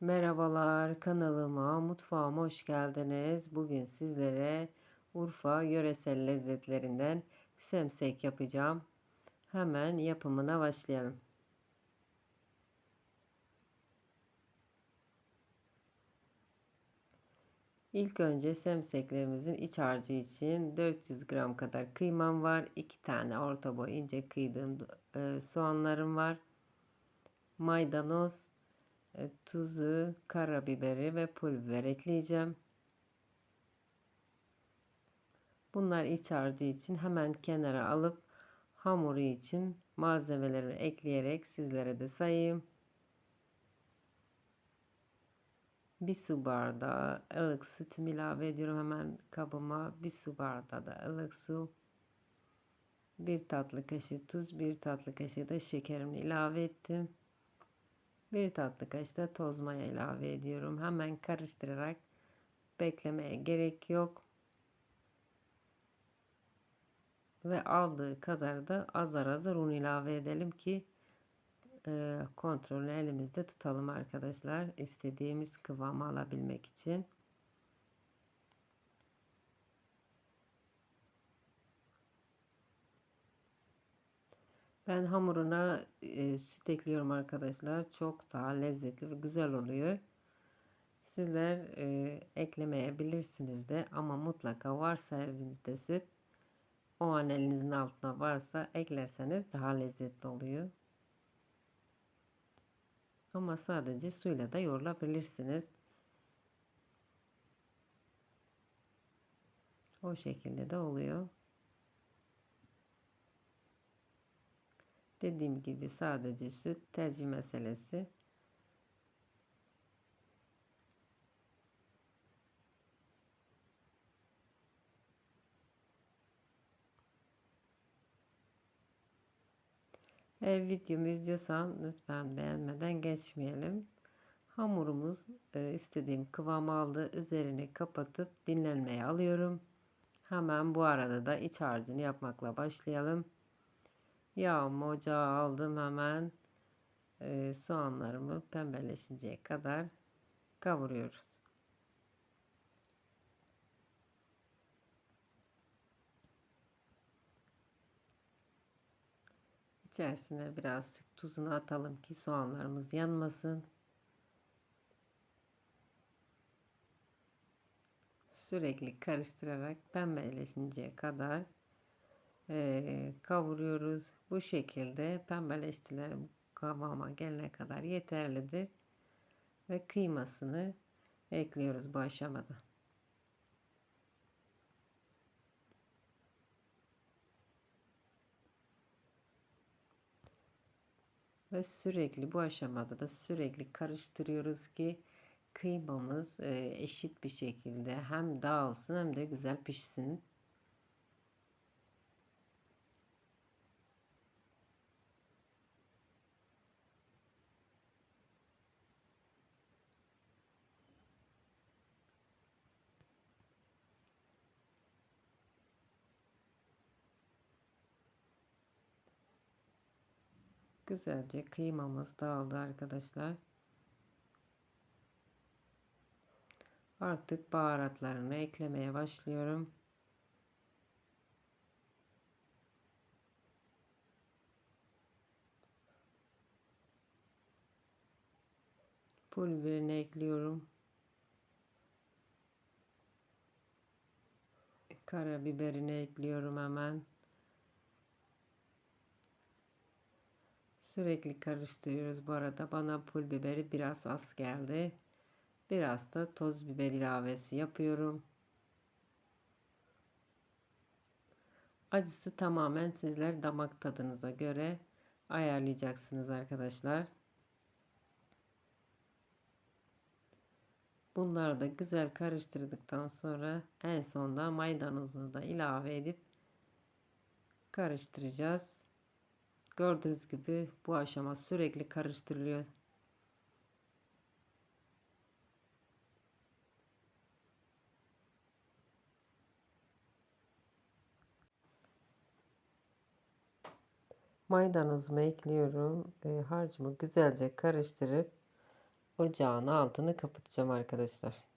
Merhabalar kanalıma, mutfağıma hoş geldiniz. Bugün sizlere Urfa yöresel lezzetlerinden semsek yapacağım. Hemen yapımına başlayalım. İlk önce semseklerimizin iç harcı için 400 gram kadar kıymam var. 2 tane orta boy ince kıydığım e, soğanlarım var. Maydanoz, tuzu, karabiberi ve pul biber ekleyeceğim. Bunlar iç harcı için hemen kenara alıp hamuru için malzemeleri ekleyerek sizlere de sayayım. Bir su bardağı ılık süt ilave ediyorum hemen kabıma. Bir su bardağı da ılık su. Bir tatlı kaşığı tuz, bir tatlı kaşığı da şekerimi ilave ettim. Bir tatlı kaşığı da toz maya ilave ediyorum. Hemen karıştırarak beklemeye gerek yok. Ve aldığı kadar da azar azar un ilave edelim ki e, kontrolünü elimizde tutalım arkadaşlar. istediğimiz kıvamı alabilmek için. Ben hamuruna e, süt ekliyorum arkadaşlar. Çok daha lezzetli ve güzel oluyor. Sizler e, eklemeyebilirsiniz de ama mutlaka varsa evinizde süt o an elinizin altında varsa eklerseniz daha lezzetli oluyor. Ama sadece suyla da yoğurabilirsiniz. O şekilde de oluyor. Dediğim gibi sadece süt tercih meselesi. Eğer videomu izliyorsan lütfen beğenmeden geçmeyelim. Hamurumuz e, istediğim kıvam aldı. Üzerini kapatıp dinlenmeye alıyorum. Hemen bu arada da iç harcını yapmakla başlayalım. Yağımı ocağa aldım hemen. E, soğanlarımı pembeleşinceye kadar kavuruyoruz. İçerisine birazcık tuzunu atalım ki soğanlarımız yanmasın. Sürekli karıştırarak pembeleşinceye kadar kavuruyoruz. Bu şekilde pembeleştiler kıvama gelene kadar yeterlidir. Ve kıymasını ekliyoruz bu aşamada. Ve sürekli bu aşamada da sürekli karıştırıyoruz ki kıymamız eşit bir şekilde hem dağılsın hem de güzel pişsin. Güzelce kıymamız dağıldı arkadaşlar. Artık baharatlarını eklemeye başlıyorum. Pul biberini ekliyorum. Karabiberini ekliyorum hemen. Sürekli karıştırıyoruz. Bu arada bana pul biberi biraz az geldi. Biraz da toz biber ilavesi yapıyorum. Acısı tamamen sizler damak tadınıza göre ayarlayacaksınız arkadaşlar. Bunları da güzel karıştırdıktan sonra en sonda maydanozunu da ilave edip karıştıracağız. Gördüğünüz gibi bu aşama sürekli karıştırılıyor. Maydanozumu ekliyorum. E, harcımı güzelce karıştırıp ocağın altını kapatacağım arkadaşlar.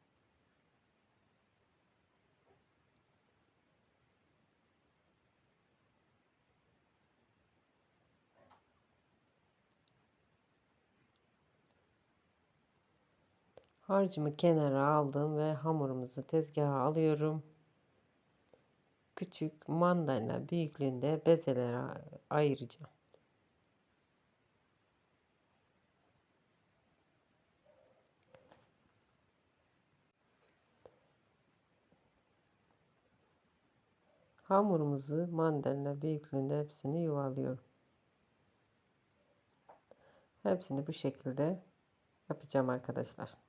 Harcımı kenara aldım ve hamurumuzu tezgaha alıyorum. Küçük mandalina büyüklüğünde bezelere ayıracağım. Hamurumuzu mandalina büyüklüğünde hepsini yuvalıyorum. Hepsini bu şekilde yapacağım arkadaşlar.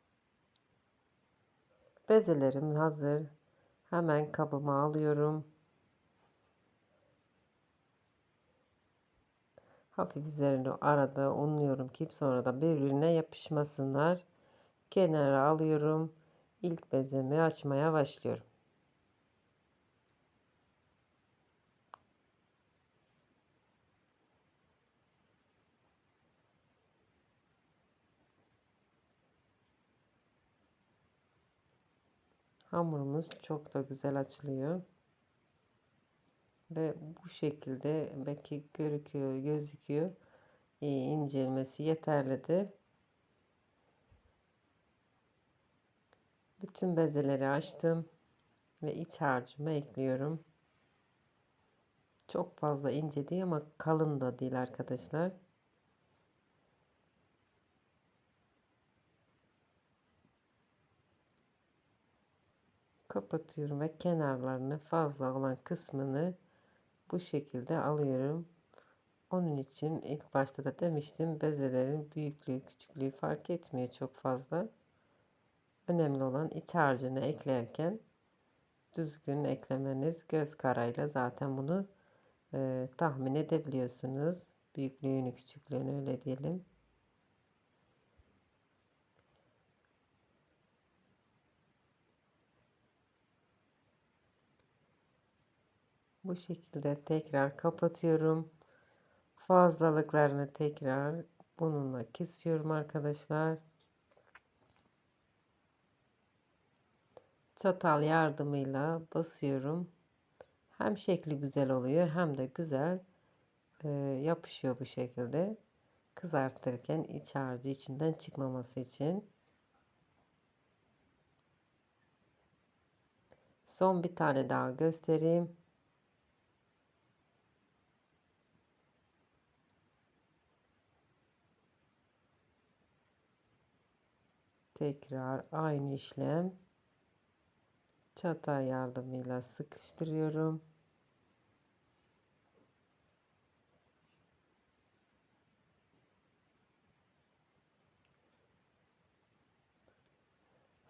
Bezelerim hazır. Hemen kabıma alıyorum. Hafif üzerine arada unluyorum ki sonra da birbirine yapışmasınlar. Kenara alıyorum. İlk bezemi açmaya başlıyorum. Hamurumuz çok da güzel açılıyor. Ve bu şekilde belki görüküyor, gözüküyor. İyi incelmesi yeterlidir. Bütün bezeleri açtım ve iç harcımı ekliyorum. Çok fazla ince değil ama kalın da değil arkadaşlar. Kapatıyorum ve kenarlarını fazla olan kısmını bu şekilde alıyorum. Onun için ilk başta da demiştim bezelerin büyüklüğü küçüklüğü fark etmiyor çok fazla. Önemli olan iç harcını eklerken düzgün eklemeniz göz karayla zaten bunu e, tahmin edebiliyorsunuz. Büyüklüğünü küçüklüğünü öyle diyelim. Bu şekilde tekrar kapatıyorum. Fazlalıklarını tekrar bununla kesiyorum arkadaşlar. Çatal yardımıyla basıyorum. Hem şekli güzel oluyor hem de güzel e, yapışıyor bu şekilde. Kızartırken iç harcı içinden çıkmaması için. Son bir tane daha göstereyim. Tekrar aynı işlem. Çatay yardımıyla sıkıştırıyorum.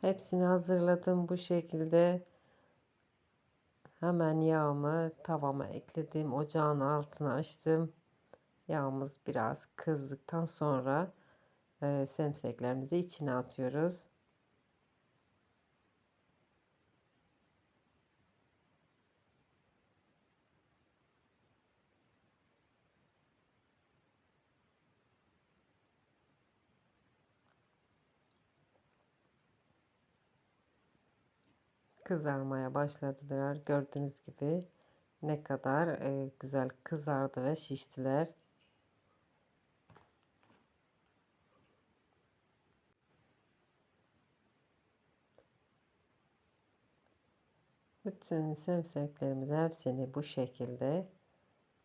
Hepsini hazırladım bu şekilde. Hemen yağımı tavama ekledim. Ocağın altını açtım. Yağımız biraz kızdıktan sonra e, semseklerimizi içine atıyoruz. kızarmaya başladılar. Gördüğünüz gibi ne kadar e, güzel kızardı ve şiştiler. Bütün semseklerimizi hepsini bu şekilde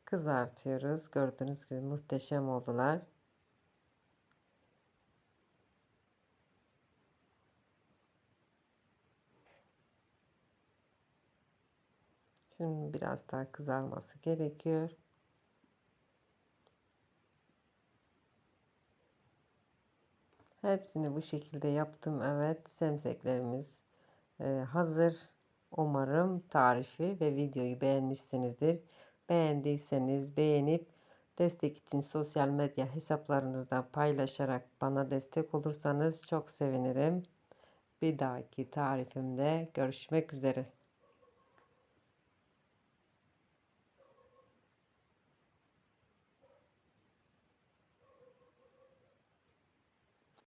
kızartıyoruz. Gördüğünüz gibi muhteşem oldular. Şunun biraz daha kızarması gerekiyor. Hepsini bu şekilde yaptım. Evet semseklerimiz e, hazır. Umarım tarifi ve videoyu beğenmişsinizdir. Beğendiyseniz beğenip destek için sosyal medya hesaplarınızda paylaşarak bana destek olursanız çok sevinirim. Bir dahaki tarifimde görüşmek üzere.